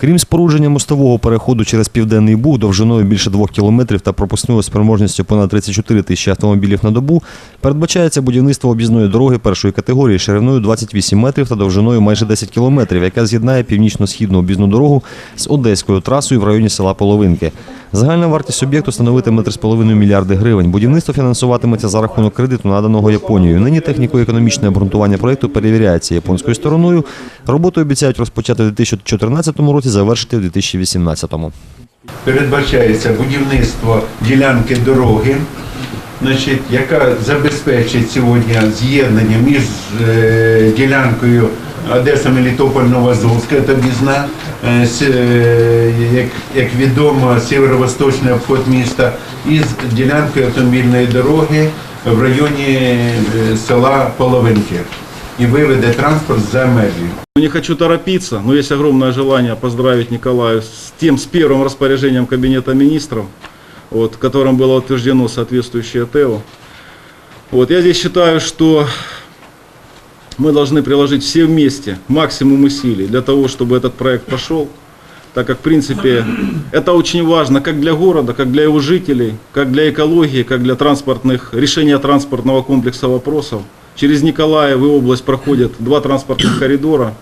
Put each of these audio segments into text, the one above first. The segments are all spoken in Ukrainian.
Крім спорудження мостового переходу через Південний Буг довжиною більше двох кілометрів та пропускною спроможністю понад 34 тисячі автомобілів на добу, передбачається будівництво об'їзної дороги першої категорії шириною 28 метрів та довжиною майже 10 кілометрів, яка з'єднає північно-східну об'їзну дорогу з одеською трасою в районі села Половинки. Загальна вартість об'єкту становитиме 3,5 мільярди гривень. Будівництво фінансуватиметься за рахунок кредиту, наданого Японією. Нині техніко-економічне обґрунтування проєкту перевіряється японською стороною. Роботу обіцяють розпочати у 2014 році, завершити у 2018-му. передбачається будівництво ділянки дороги, значить, яка забезпечить сьогодні з'єднання між е, ділянкою Одеса Мелітополь Новозовська та Бізна, е, е, як, як відомо, сєвєро-восточний обход міста, і з ділянкою автомобільної дороги в районі села Половинки. І виведе транспорт за межі. Ну, Не хочу торопиться, но есть огромное желание поздравить Николаю с тем, с первым распоряжением Кабинета министров, вот, которым было утверждено соответствующее ТЭО. Вот, я здесь считаю, что мы должны приложить все вместе максимум усилий для того, чтобы этот проект пошел, так как, в принципе, это очень важно как для города, как для его жителей, как для экологии, как для транспортных, решения транспортного комплекса вопросов. Через Николаев и область проходят два транспортных коридора,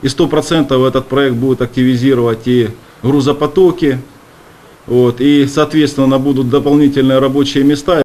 и 100% этот проект будет активизировать и грузопотоки, вот, и, соответственно, будут дополнительные рабочие места.